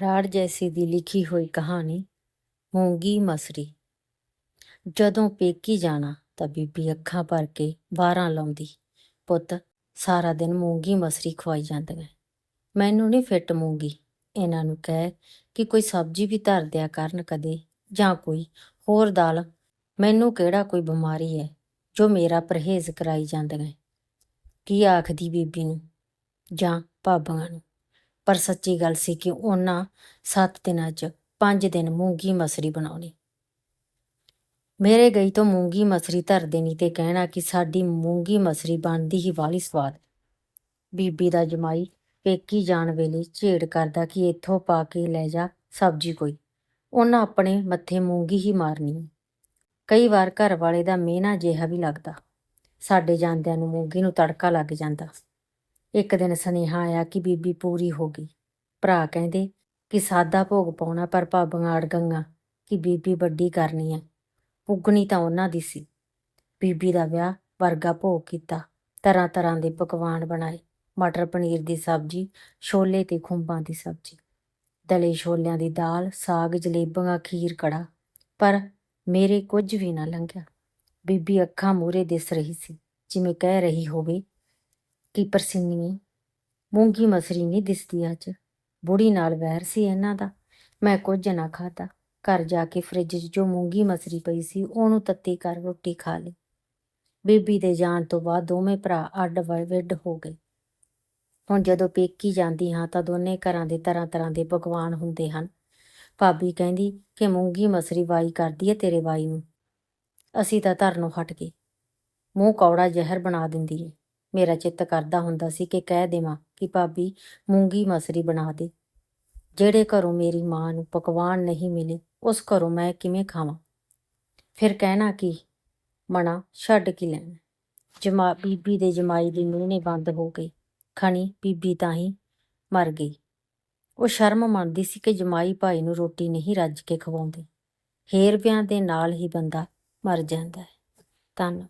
ਰਾੜ ਜੈਸੀ ਦੀ ਲਿਖੀ ਹੋਈ ਕਹਾਣੀ, ਮੂੰਗੀ ਮਸਰੀ। ਜਦੋਂ ਪੇਕੀ ਜਾਣਾ ਤਾਂ ਬੀਬੀ ਅੱਖਾਂ ਭਰ ਕੇ ਬਾਰਾਂ ਲਾਉਂਦੀ, ਪੁੱਤ, ਸਾਰਾ ਦਿਨ ਮੂੰਗੀ ਮਸਰੀ ਖਵਾਈ ਜਾਂਦੀਆਂ। ਮੈਨੂੰ ਨਹੀਂ ਫਿੱਟ ਮੂੰਗੀ। ਇਹਨਾਂ ਨੂੰ ਕਹਿ ਕਿ ਕੋਈ ਸਬਜ਼ੀ ਵੀ ਧਰ ਦਿਆ ਕਰਨ ਕਦੇ ਜਾਂ ਕੋਈ ਹੋਰ ਦਾਲ। ਮੈਨੂੰ ਕਿਹੜਾ ਕੋਈ ਬਿਮਾਰੀ ਹੈ ਜੋ ਮੇਰਾ ਪਰਹੇਜ਼ ਕਰਾਈ ਜਾਂਦੀਆਂ। ਕੀ ਆਖਦੀ ਬੀਬੀ ਨੂੰ ਜਾਂ ਭਾਬੀਆਂ ਨੂੰ? ਪਰ ਸੱਚੀ ਗੱਲ ਸੀ ਕਿ ਉਹਨਾਂ 7 ਦਿਨਾਂ 'ਚ 5 ਦਿਨ ਮੂੰਗੀ ਮਸਰੀ ਬਣਾਉਣੀ। ਮੇਰੇ ਗਈ ਤੋਂ ਮੂੰਗੀ ਮਸਰੀ ਧਰ ਦੇਣੀ ਤੇ ਕਹਿਣਾ ਕਿ ਸਾਡੀ ਮੂੰਗੀ ਮਸਰੀ ਬਣਦੀ ਹੀ ਵਾਲੀ ਸਵਾਦ। ਬੀਬੀ ਦਾ ਜਮਾਈ ਪੇਕੀ ਜਾਣ ਵੇਲੇ ਝੇੜ ਕਰਦਾ ਕਿ ਇੱਥੋਂ ਪਾ ਕੇ ਲੈ ਜਾ ਸਬਜ਼ੀ ਕੋਈ। ਉਹਨਾਂ ਆਪਣੇ ਮੱਥੇ ਮੂੰਗੀ ਹੀ ਮਾਰਨੀ। ਕਈ ਵਾਰ ਘਰ ਵਾਲੇ ਦਾ ਮਿਹਣਾ ਜਿਹਾ ਵੀ ਲੱਗਦਾ। ਸਾਡੇ ਜਾਂਦਿਆਂ ਨੂੰ ਮੂੰਗੀ ਨੂੰ ਤੜਕਾ ਲੱਗ ਜਾਂਦਾ। ਇੱਕ ਦਿਨ ਸੁਨੇਹਾ ਆਇਆ ਕਿ ਬੀਬੀ ਪੂਰੀ ਹੋ ਗਈ। ਭਰਾ ਕਹਿੰਦੇ ਕਿ ਸਾਦਾ ਭੋਗ ਪਾਉਣਾ, ਪਰ ਭਾਬੀਆਂ ਅੜ ਗਈਆਂ ਕਿ ਬੀਬੀ ਵੱਡੀ ਕਰਨੀ ਹੈ ਪੁੱਗਣੀ ਤਾਂ ਉਹਨਾਂ ਦੀ ਸੀ। ਬੀਬੀ ਦਾ ਵਿਆਹ ਵਰਗਾ ਭੋਗ ਕੀਤਾ। ਤਰ੍ਹਾਂ ਤਰ੍ਹਾਂ ਦੇ ਪਕਵਾਨ ਬਣਾਏ। ਮਟਰ ਪਨੀਰ ਦੀ ਸਬਜ਼ੀ, ਛੋਲੇ ਤੇ ਖੁੰਬਾਂ ਦੀ ਸਬਜ਼ੀ। ਦਲੇ ਛੋਲਿਆਂ ਦੀ ਦਾਲ, ਸਾਗ ਜਲੇਬਾਂ ਖੀਰ ਕੜਾ ਪਰ ਮੇਰੇ ਕੁਝ ਵੀ ਨਾ ਲੰਘਿਆ। ਬੀਬੀ ਅੱਖਾਂ ਮੂਰੇ ਦਿਸ ਰਹੀ ਸੀ, ਜਿਵੇਂ ਕਹਿ ਰਹੀ ਹੋਵੇ ਕਿ ਪਰਸੀਨੀ ਮੂੰਗੀ ਮਸਰੀ ਨਹੀਂ ਦਿਸਦੀ ਅੱਜ। ਬੁੜੀ ਨਾਲ ਵੈਰ ਸੀ ਇਹਨਾਂ ਦਾ। ਮੈਂ ਕੁਝ ਨਾ ਖਾਧਾ। ਘਰ ਜਾ ਕੇ ਫ੍ਰਿਜ 'ਚ ਜੋ ਮੂੰਗੀ ਮਸਰੀ ਪਈ ਸੀ, ਉਹਨੂੰ ਤੱਤੀ ਕਰ ਰੋਟੀ ਖਾ ਲਈ। ਬੀਬੀ ਦੇ ਜਾਣ ਤੋਂ ਬਾਅਦ ਦੋਵੇਂ ਭਰਾ ਅੱਡ ਵੱਡ ਹੋ ਗਏ। ਹੁਣ ਜਦੋਂ ਪੇਕੀ ਜਾਂਦੀ ਹਾਂ ਤਾਂ ਦੋਨੇ ਘਰਾਂ ਦੇ ਤਰ੍ਹਾਂ ਤਰ੍ਹਾਂ ਦੇ ਪਕਵਾਨ ਹੁੰਦੇ ਹਨ। ਭਾਬੀ ਕਹਿੰਦੀ ਕਿ ਮੂੰਗੀ ਮਸਰੀ ਵਾਈ ਕਰਦੀ ਹੈ ਤੇਰੇ ਵਾਈ ਨੂੰ। ਅਸੀਂ ਤਾਂ ਧਰਨੋਂ ਹਟ ਗਏ ਮੂੰਹ ਕੌੜਾ ਜ਼ਹਿਰ ਬਣਾ ਦਿੰਦੀ ਏ। ਮੇਰਾ ਚਿੱਤ ਕਰਦਾ ਹੁੰਦਾ ਸੀ ਕਿ ਕਹਿ ਦੇਵਾਂ ਕਿ ਭਾਬੀ ਮੂੰਗੀ ਮਸਰੀ ਬਣਾ ਦੇ। ਜਿਹੜੇ ਘਰੋਂ ਮੇਰੀ ਮਾਂ ਨੂੰ ਪਕਵਾਨ ਨਹੀਂ ਮਿਲੇ, ਉਸ ਘਰੋਂ ਮੈਂ ਕਿਵੇਂ ਖਾਵਾਂ? ਫਿਰ ਕਹਿਣਾ ਕਿ? ਮਣਾ ਛੱਡ ਕੇ ਲੈਣਾ। ਜਮਾ, ਬੀਬੀ ਦੇ ਜਮਾਈ ਦੀ ਮਿਹਨੇ ਬੰਦ ਹੋ ਗਈ। ਖਣੀ, ਬੀਬੀ ਤਾਂ ਹੀ ਮਰ ਗਈ। ਉਹ ਸ਼ਰਮ ਮੰਨਦੀ ਸੀ ਕਿ ਜਮਾਈ ਭਾਈ ਨੂੰ ਰੋਟੀ ਨਹੀਂ ਰੱਜ ਕੇ ਖਵਾਉਂਦੇ। ਹੇਰ ਵਿਆਂ ਦੇ ਨਾਲ ਹੀ ਬੰਦਾ ਮਰ ਜਾਂਦਾ ਹੈ। ਧੰਨਵਾਦ